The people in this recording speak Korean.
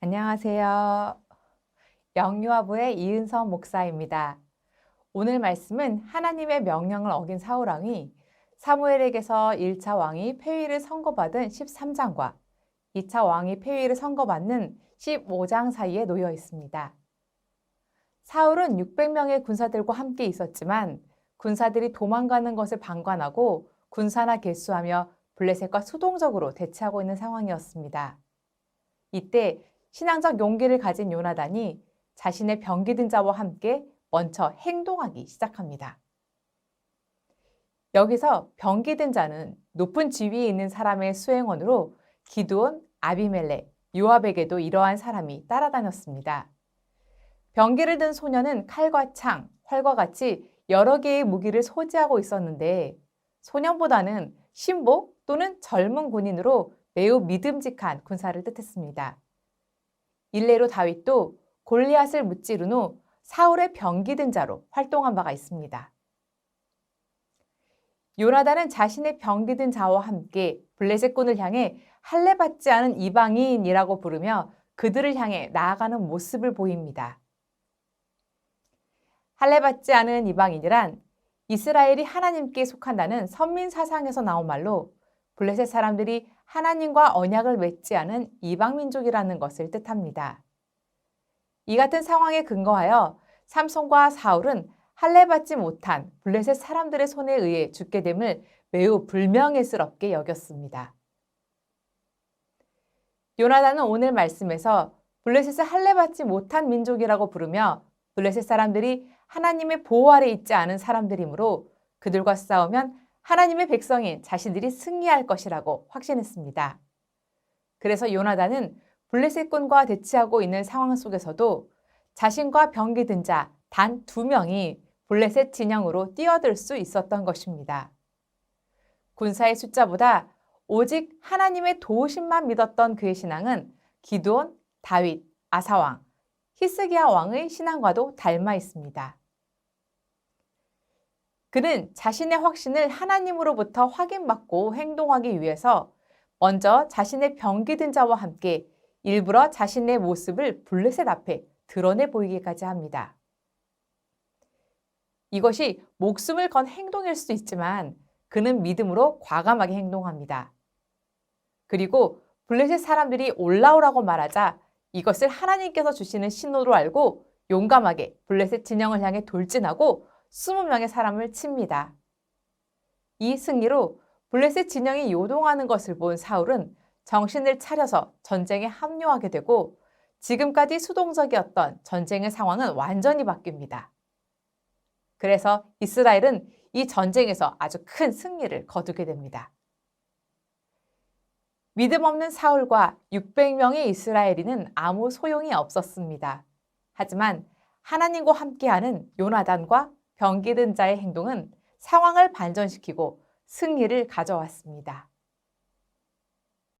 안녕하세요. 영유아부의 이은성 목사입니다. 오늘 말씀은 하나님의 명령을 어긴 사울 왕이 사무엘에게서 1차 왕이 폐위를 선고받은 13장과 2차 왕이 폐위를 선고받는 15장 사이에 놓여 있습니다. 사울은 600명의 군사들과 함께 있었지만 군사들이 도망가는 것을 방관하고 군사나 개수하며 블레셋과 수동적으로 대치하고 있는 상황이었습니다. 이때 신앙적 용기를 가진 요나단이 자신의 병기든 자와 함께 먼저 행동하기 시작합니다. 여기서 병기든 자는 높은 지위에 있는 사람의 수행원으로 기드온, 아비멜렉, 요압에게도 이러한 사람이 따라다녔습니다. 병기를 든 소녀는 칼과 창, 활과 같이 여러 개의 무기를 소지하고 있었는데 소년보다는 신복 또는 젊은 군인으로 매우 믿음직한 군사를 뜻했습니다. 일례로 다윗도 골리앗을 무찌른 후 사울의 병기든 자로 활동한 바가 있습니다. 요나단은 자신의 병기든 자와 함께 블레셋군을 향해 할례받지 않은 이방인이라고 부르며 그들을 향해 나아가는 모습을 보입니다. 할례받지 않은 이방인이란 이스라엘이 하나님께 속한다는 선민 사상에서 나온 말로 블레셋 사람들이 하나님과 언약을 맺지 않은 이방 민족이라는 것을 뜻합니다. 이 같은 상황에 근거하여 삼손과 사울은 할례받지 못한 블레셋 사람들의 손에 의해 죽게 됨을 매우 불명예스럽게 여겼습니다. 요나단은 오늘 말씀에서 블레셋을 할례받지 못한 민족이라고 부르며 블레셋 사람들이 하나님의 보호 아래 있지 않은 사람들이므로 그들과 싸우면 하나님의 백성인 자신들이 승리할 것이라고 확신했습니다. 그래서 요나단은 블레셋군과 대치하고 있는 상황 속에서도 자신과 병기 든 자 단 두 명이 블레셋 진영으로 뛰어들 수 있었던 것입니다. 군사의 숫자보다 오직 하나님의 도우심만 믿었던 그의 신앙은 기드온, 다윗, 아사왕, 히스기야 왕의 신앙과도 닮아 있습니다. 그는 자신의 확신을 하나님으로부터 확인받고 행동하기 위해서 먼저 자신의 병기 든 자와 함께 일부러 자신의 모습을 블레셋 앞에 드러내 보이기까지 합니다. 이것이 목숨을 건 행동일 수도 있지만 그는 믿음으로 과감하게 행동합니다. 그리고 블레셋 사람들이 올라오라고 말하자 이것을 하나님께서 주시는 신호로 알고 용감하게 블레셋 진영을 향해 돌진하고 20명의 사람을 칩니다. 이 승리로 블레셋 진영이 요동하는 것을 본 사울은 정신을 차려서 전쟁에 합류하게 되고 지금까지 수동적이었던 전쟁의 상황은 완전히 바뀝니다. 그래서 이스라엘은 이 전쟁에서 아주 큰 승리를 거두게 됩니다. 믿음 없는 사울과 600명의 이스라엘인은 아무 소용이 없었습니다. 하지만 하나님과 함께하는 요나단과 병기든 자의 행동은 상황을 반전시키고 승리를 가져왔습니다.